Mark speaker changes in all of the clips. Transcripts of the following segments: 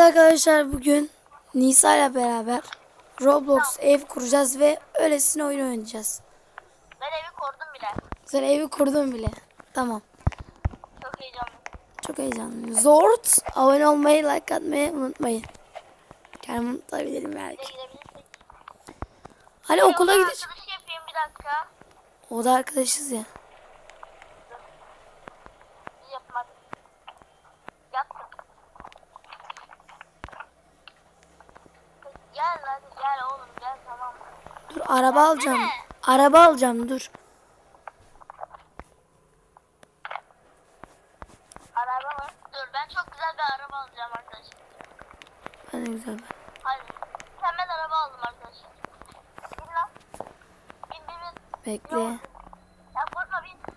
Speaker 1: Arkadaşlar bugün Nisa ile beraber Roblox ev kuracağız ve öylesine oyun oynayacağız.
Speaker 2: Ben evi kurdum bile.
Speaker 1: Sen evi kurdun bile. Tamam. Çok heyecanlı. Çok heyecanlı. Zort abone olmayı, like atmayı unutmayın. Kendimi unutabilirim belki. Hani okula gidiyoruz. Arkadaş bir dakika. O da arkadaşız ya.
Speaker 2: Gel hadi gel oğlum gel tamam.
Speaker 1: Dur araba Gelsene. alacağım. Araba alacağım dur.
Speaker 2: Araba mı? Dur ben çok güzel bir araba alacağım arkadaşlar. Ben güzel Hadi. Sen ben araba aldım arkadaşlar. Bin lan. Bin bin bin. Bekle. Yok. Ya korkma bin.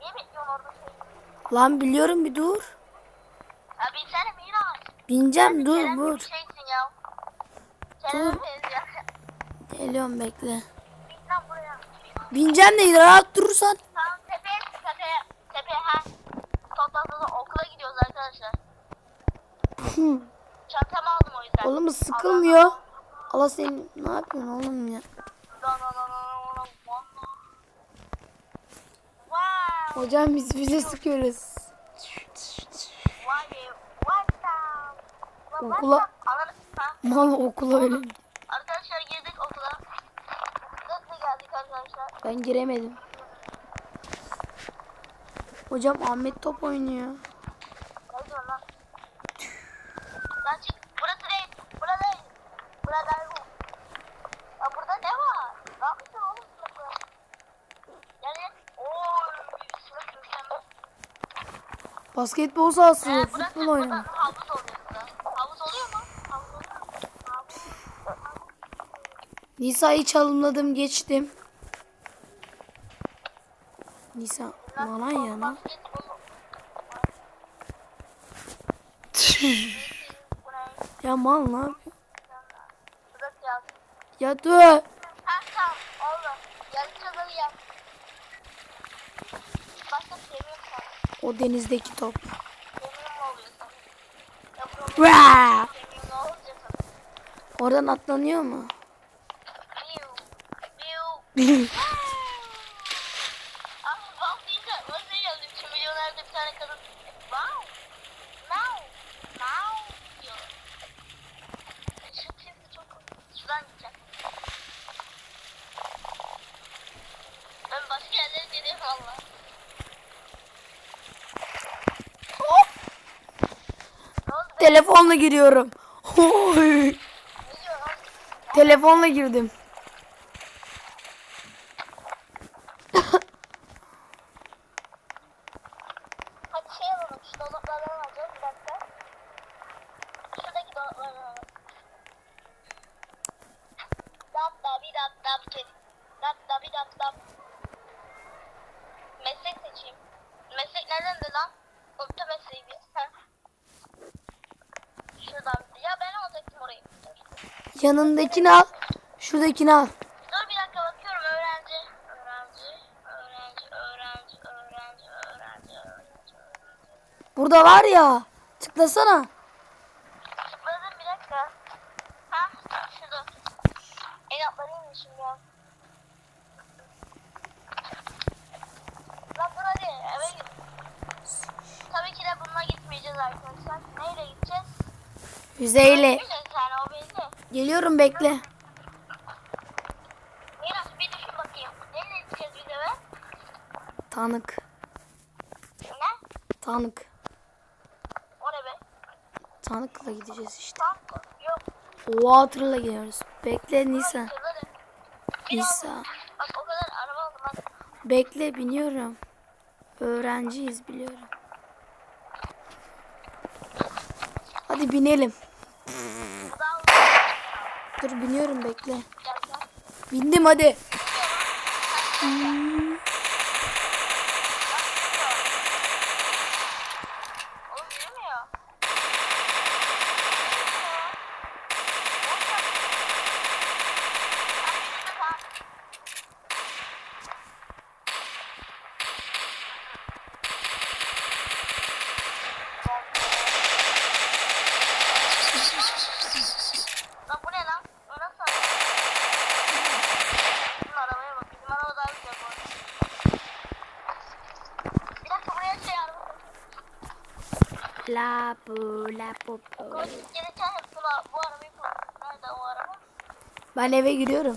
Speaker 2: Niye bekliyorsun orada şey?
Speaker 1: Lan biliyorum bir dur.
Speaker 2: Ya binsene bin lan.
Speaker 1: Bineceğim dur dur. Şey Dur. Geliyorum bekle. Bineceğim de rahat durursan.
Speaker 2: Tamam tepeye tepeye tepeye ha. Toplantıda okula gidiyoruz arkadaşlar. Hmm. Çantamı aldım o yüzden.
Speaker 1: Oğlum sıkılmıyor. Allah seni ne yapıyorsun oğlum ya? Hocam biz bize sıkıyoruz. Okula Mal okula öyle.
Speaker 2: Arkadaşlar girdik okula. Nasıl da geldik arkadaşlar.
Speaker 1: Ben giremedim. Hocam Ahmet top oynuyor. Ne diyorsun Basketbol sahası, futbol oynuyor. Nisa'yı çalımladım geçtim. Nisa malan ya lan. ya mal ne yapıyor? Ya dur. O denizdeki top. Oradan atlanıyor mu? Telefonla giriyorum. Telefonla girdim. Yanındakini al. Şuradakini al.
Speaker 2: Dur bir dakika bakıyorum öğrenci. Öğrenci, öğrenci, öğrenci, öğrenci, öğrenci, öğrenci.
Speaker 1: Burada var ya. Tıklasana.
Speaker 2: Tıkladım bir dakika. Ha şurada. El atlarıymışım ya. Lan bura değil eve git. Tabii ki de bununla gitmeyeceğiz arkadaşlar. Neyle gideceğiz?
Speaker 1: Yüzeyle. Geliyorum bekle. Miras
Speaker 2: bir düşün bakayım. Neyle gideceğiz biz Tanık. Ne? Tanık. O ne be?
Speaker 1: Tanıkla gideceğiz işte. Tank mı? Yok. Water'la gidiyoruz. Bekle Nisa. Nisa.
Speaker 2: Bak o kadar araba aldım. Hadi.
Speaker 1: Bekle biniyorum. Öğrenciyiz biliyorum. Hadi binelim. Dur biniyorum bekle. Bindim hadi. Hmm. la bu la bu bu. Koyduk geri tane bu arabayı Nerede o araba? Ben eve gidiyorum.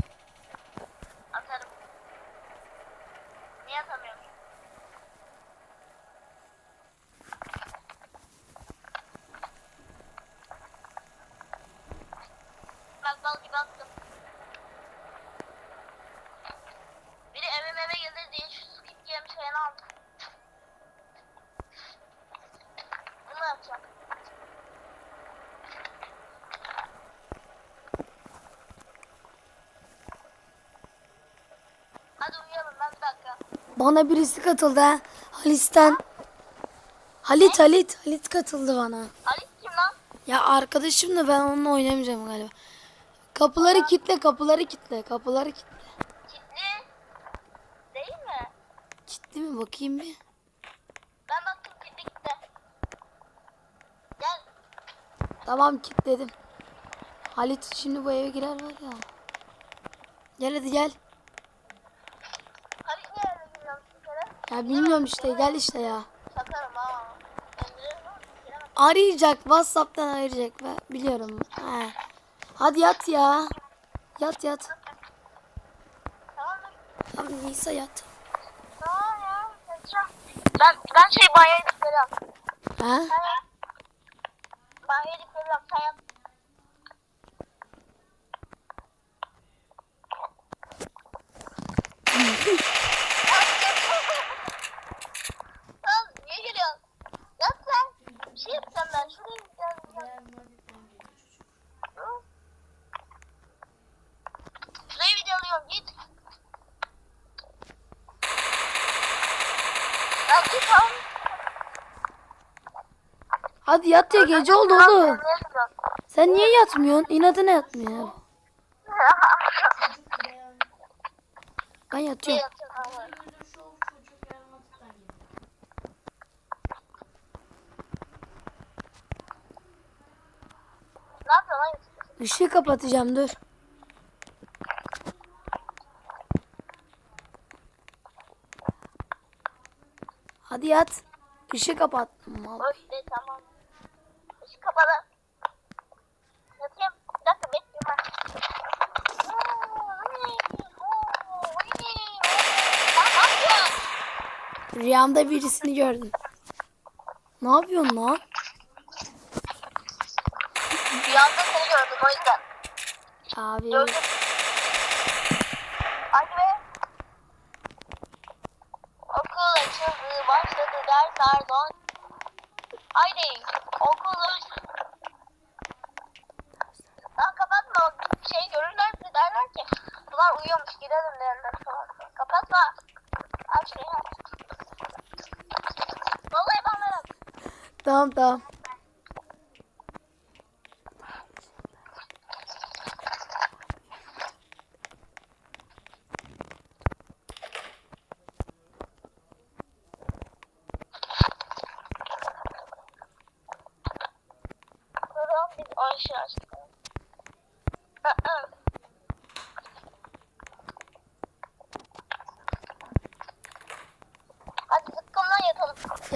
Speaker 1: bana birisi katıldı ha. Halit ne? Halit. Halit katıldı bana.
Speaker 2: Halit kim lan?
Speaker 1: Ya arkadaşım da ben onunla oynamayacağım galiba. Kapıları Aa. kitle kapıları kitle kapıları kitle.
Speaker 2: Kitli. Değil mi?
Speaker 1: Kitli mi bakayım bir.
Speaker 2: Ben baktım kitli kitle. Gel.
Speaker 1: Tamam kitledim. Halit şimdi bu eve girer var ya. Gel hadi gel. Ya bilmiyorum işte gel işte ya. Arayacak Whatsapp'tan arayacak ben biliyorum. He. Hadi yat ya. Yat yat. Tamam Nisa yat.
Speaker 2: Ben, ben şey banyo edikleri al. He? Banyo edikleri al. Sen yat.
Speaker 1: de gece oldu oğlum. Sen niye yatmıyorsun? İnadına yatmıyor. Ben yatıyorum. Işığı kapatacağım dur. Hadi yat. Işığı kapattım. Mal
Speaker 2: kapalı. Yatayım. Bir dakika bekliyorum ben.
Speaker 1: Rüyamda birisini gördüm. Ne yapıyorsun lan?
Speaker 2: Rüyamda seni gördüm o yüzden.
Speaker 1: Abi. Gördüm. Tamam tamam.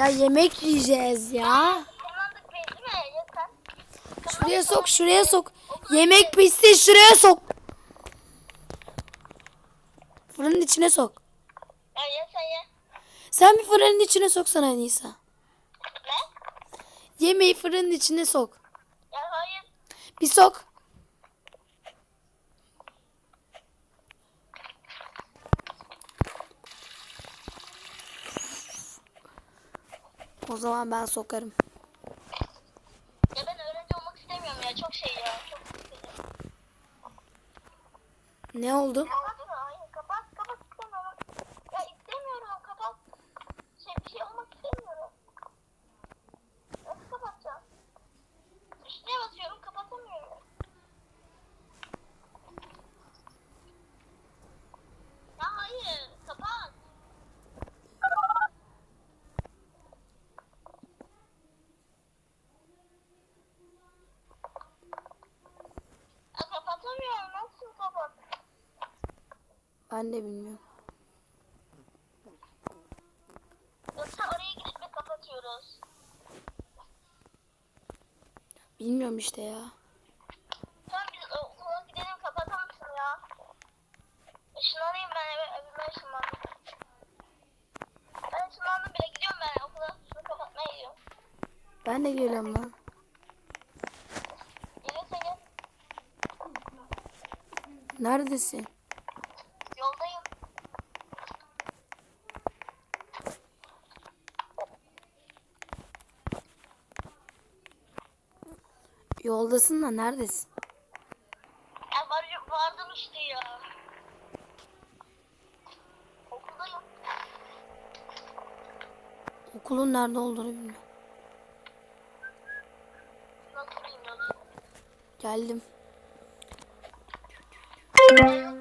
Speaker 1: Ya yemek yiyeceğiz ya. Şuraya sok şuraya sok. Yemek pişti, şuraya sok. Fırının içine sok. Sen bir fırının içine soksana Nisa. Ne? Yemeği fırının içine sok. Ya hayır. Bir sok. O zaman ben sokarım.
Speaker 2: Ya ben öğrenci olmak istemiyorum ya. Çok şey ya. Çok...
Speaker 1: Ne oldu? Ne oldu? Ben de bilmiyorum.
Speaker 2: Yoksa oraya gidip mi kapatıyoruz?
Speaker 1: Bilmiyorum işte ya. Neredesin? Yoldasın da neredesin?
Speaker 2: Ya var, vardım işte ya. Okuldayım.
Speaker 1: Okulun nerede olduğunu bilmiyorum. Geldim. Thank you.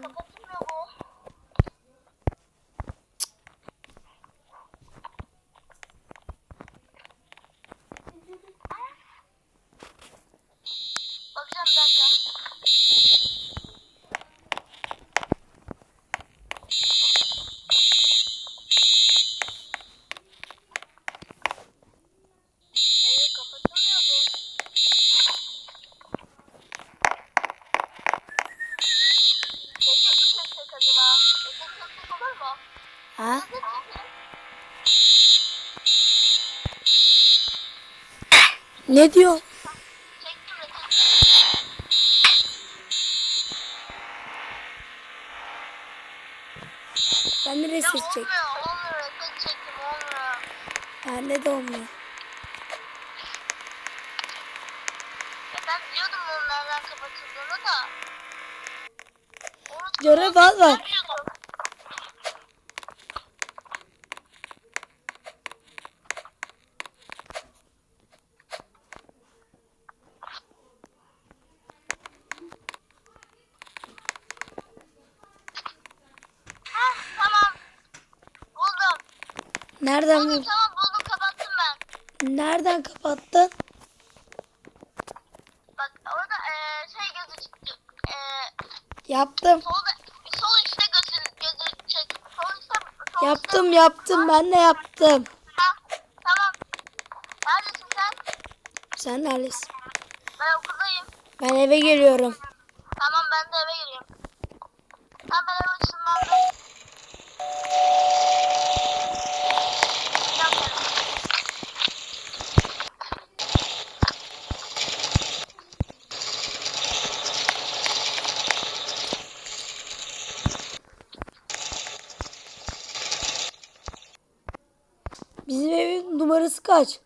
Speaker 1: Ne diyor? Ben de resim çektim. Bende de olmuyor. Ya
Speaker 2: ben biliyordum onun nereden kapatıldığını da.
Speaker 1: Görev var var. Nereden buldun?
Speaker 2: Tamam buldum kapattım ben.
Speaker 1: Nereden kapattın?
Speaker 2: Bak orada e, şey gözü çıktı. E,
Speaker 1: yaptım. Solda,
Speaker 2: sol üstte gözün gözü çıktı. Sol üstte,
Speaker 1: sol yaptım üstte. yaptım ha? ben de yaptım. Ha,
Speaker 2: tamam. Neredesin sen?
Speaker 1: Sen neredesin?
Speaker 2: Ben okuldayım.
Speaker 1: Ben eve geliyorum. Bizim evin numarası kaç?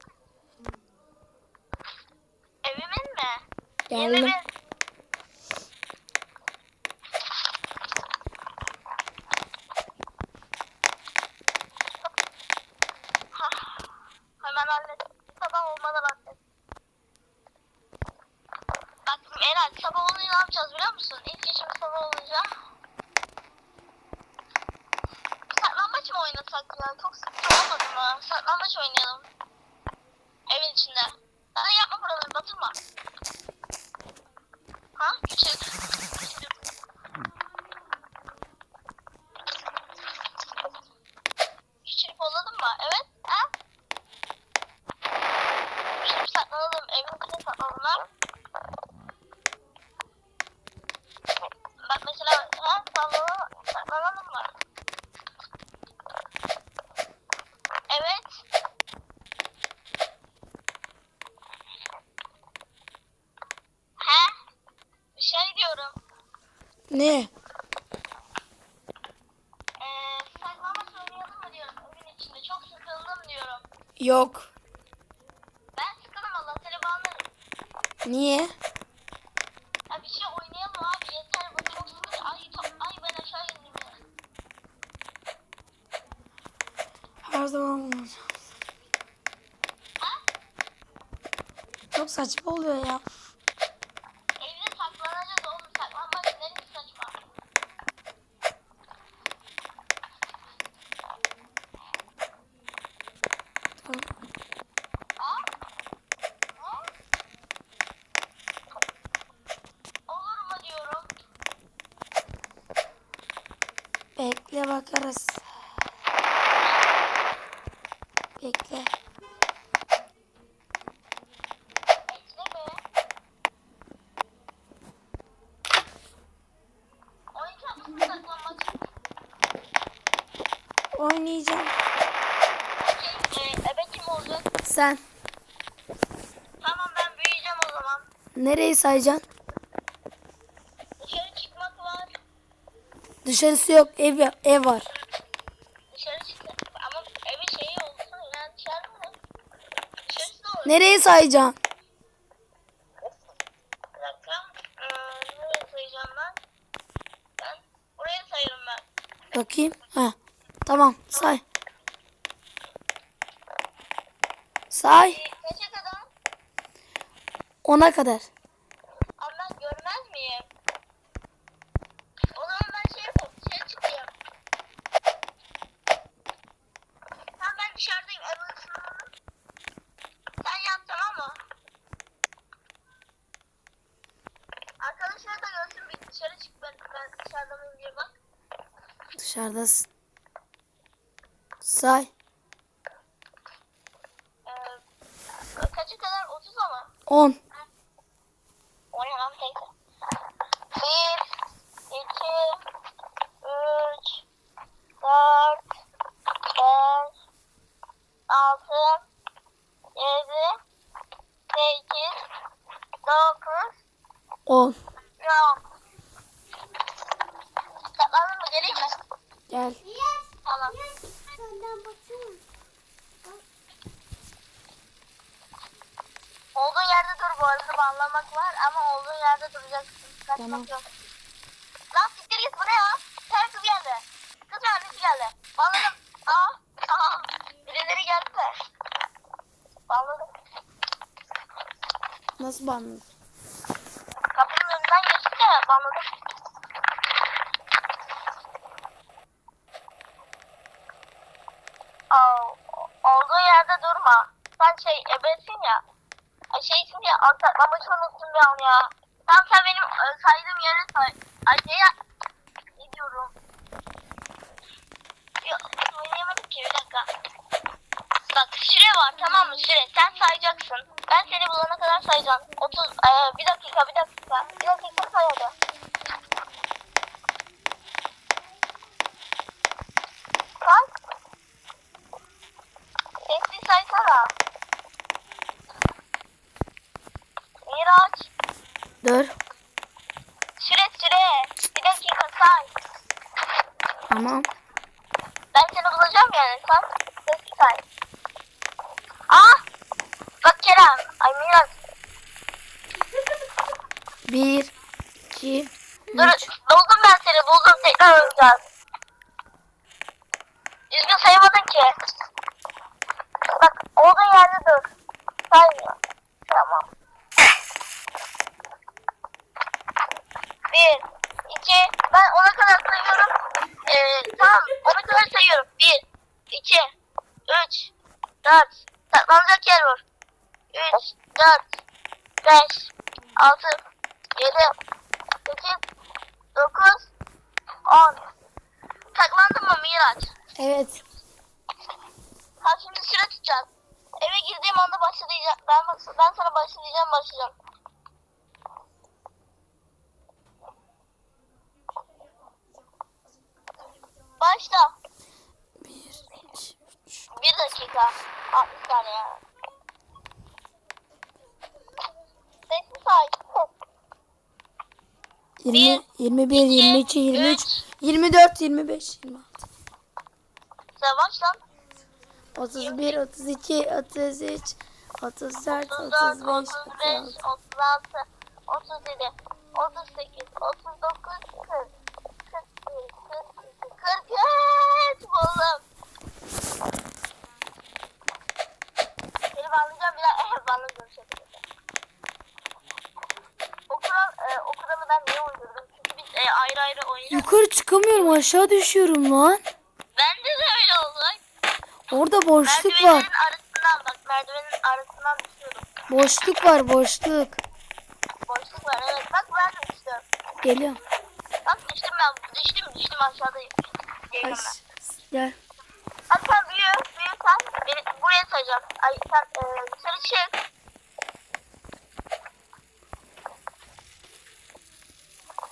Speaker 2: Evimin mi?
Speaker 1: Geldim. 25, Ne? Ee, Yok.
Speaker 2: Ben sıkıldım Allah telefonları. Niye? Ya bir şey oynayalım abi yeter bu çok sıkıldı. Ay, ay ben aşağı indim ya.
Speaker 1: Her zaman bulacağım. Çok saçma oluyor ya. Oynayacağım.
Speaker 2: Ebe kim olacak? Sen. Tamam ben büyüyeceğim o zaman.
Speaker 1: Nereyi sayacaksın?
Speaker 2: Dışarı çıkmak var.
Speaker 1: Dışarısı yok. Ev ya ev var.
Speaker 2: Dışarı çıkmak ama evi şey olsun. Yani dışarı mı?
Speaker 1: Dışarısı da olur. Nereye sayacaksın? zamana kadar.
Speaker 2: Ama ben görmez miyim? O zaman ben şey yapayım, şey ben dışarıdayım, Sen yap tamam mı? Arkadaşlar da görsün dışarı çık ben, ben dışarıda mıyım diye
Speaker 1: Dışarıdasın. Say.
Speaker 2: Ee, kaça kadar? 30 ama. 10. ağlamak var ama olduğun yerde duracaksın. Kaçmak tamam. yok. Lan siktir git buraya. Her kız geldi. Kız mühendisi geldi. Bağladım. Aa. Aa. Birileri geldi de. Bağladım.
Speaker 1: Nasıl bağladın?
Speaker 2: var tamam mı Süre, şey, sen sayacaksın. Ben seni bulana kadar sayacağım. 30 e, bir dakika bir dakika. Bir dakika say hadi. Kalk. Sesli saysana. Miraç.
Speaker 1: Dur. 20, 21, 22, 23, 24, 25, 26.
Speaker 2: Savaş lan.
Speaker 1: 31, 32, 33, 34, 35, 36, 37, 38, 39, 40,
Speaker 2: 41, 43 buldum. Seni bağlayacağım bir daha. Bağlı görüşebiliriz. O kural, e, o kuralı ben niye uydum? e, ayrı ayrı oynayacağız.
Speaker 1: Yukarı çıkamıyorum aşağı düşüyorum lan.
Speaker 2: Bende de öyle oldu.
Speaker 1: Orada boşluk merdivenin var.
Speaker 2: arasından bak merdivenin arasından düşüyorum.
Speaker 1: Boşluk var boşluk.
Speaker 2: Boşluk var evet bak ben de düştüm. Geliyorum. Bak düştüm ben düştüm düştüm aşağıdayım.
Speaker 1: Ay, Geliyorum ben. gel.
Speaker 2: Bak sen büyü büyü sen beni buraya saracağım. Ay sen e, dışarı çık.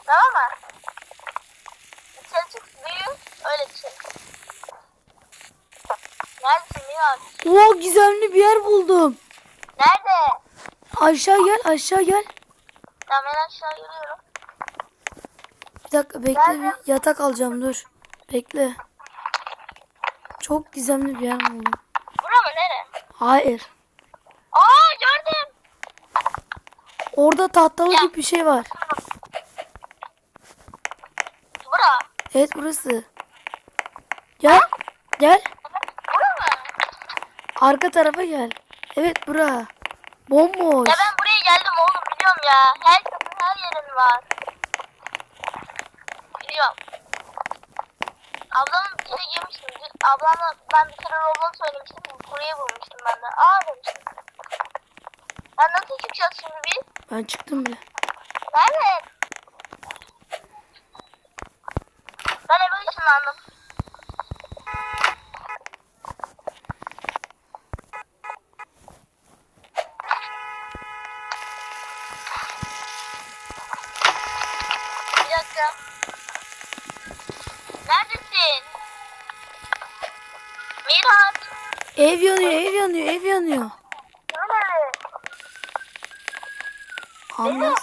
Speaker 2: Tamam mı? İçeri çık, büyü, öyle çık. Şey. Neredesin Miran?
Speaker 1: Oo gizemli bir yer buldum. Nerede? Aşağı gel aşağı gel.
Speaker 2: Tamam ben aşağı yürüyorum.
Speaker 1: Bir dakika bekle bir yatak alacağım dur. Bekle. Çok gizemli bir yer buldum.
Speaker 2: Bura mı nere? Hayır. Aa gördüm.
Speaker 1: Orada tahtalı Ya. bir şey var. Evet burası. Gel. gel. Arka tarafa gel. Evet bura. Bomboş. Ya
Speaker 2: ben buraya geldim oğlum biliyorum ya. Her kapının her yerin var. Biliyorum. Ablamın bize girmiştim. Ablamla ben bir kere Roblox söylemiştim. Buraya bulmuştum ben de. Aa demiştim. Ben nasıl çıkacağız şimdi biz?
Speaker 1: Ben çıktım bile.
Speaker 2: Nerede? lazım. Bir dakika. Neredesin? Mirat.
Speaker 1: Ev yanıyor, ev yanıyor, ev yanıyor. Nerede? Ambulans.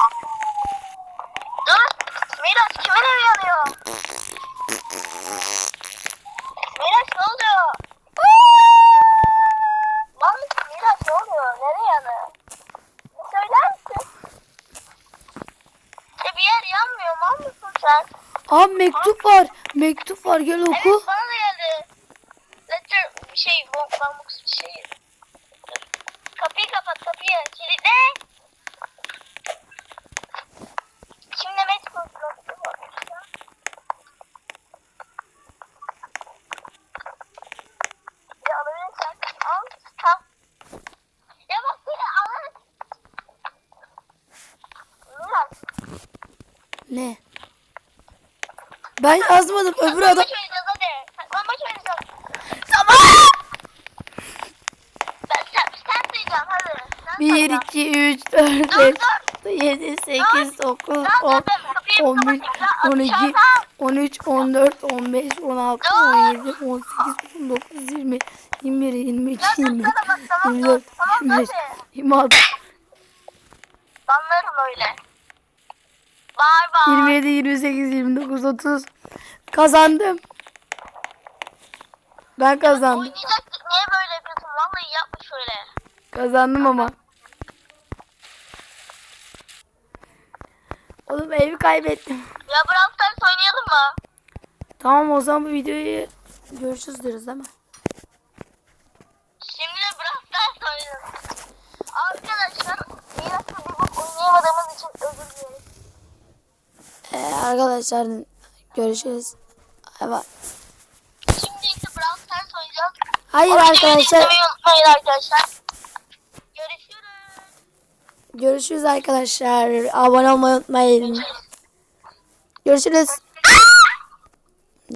Speaker 1: mektup var gel oku. Evet
Speaker 2: bana da geldi. Letter şey box bir şey. Kapıyı kapat kapıyı. Kilitli. Şimdi mektup
Speaker 1: Ne? Ben yazmadım. Öbür adam... oynayacağız
Speaker 2: hadi. Saklambaç oynayacağız. Tamam. Ben sen, sen diyeceğim
Speaker 1: hadi. Sen 1, saklan. 2, 3, 4, 5, 7, 8, 9, 10, 11, 12, 13, 14, 15, 16, 17, 18, 19, 20, 21, 22, 23, 24, 25, 26,
Speaker 2: Banlarım öyle. Var
Speaker 1: var. 27, 28, 30. Kazandım. Ben kazandım. 12
Speaker 2: niye böyle yapıyorsun? Vallahi yapma şöyle.
Speaker 1: Kazandım ama. Oğlum evi kaybettim.
Speaker 2: Ya Brawl Stars oynayalım mı?
Speaker 1: Tamam o zaman bu videoyu görüşürüz deriz değil mi?
Speaker 2: Şimdi de Brawl Stars oynayalım. Arkadaşlar bir dakika bir bak oynayamadığımız için özür dileriz.
Speaker 1: Ee, arkadaşlar Görüşürüz. Evet.
Speaker 2: Şimdi ise Brawl Stars oynayacağız.
Speaker 1: Hayır arkadaşlar.
Speaker 2: Hayır arkadaşlar. Görüşürüz.
Speaker 1: Görüşürüz arkadaşlar. Abone olmayı unutmayın. Görüşürüz.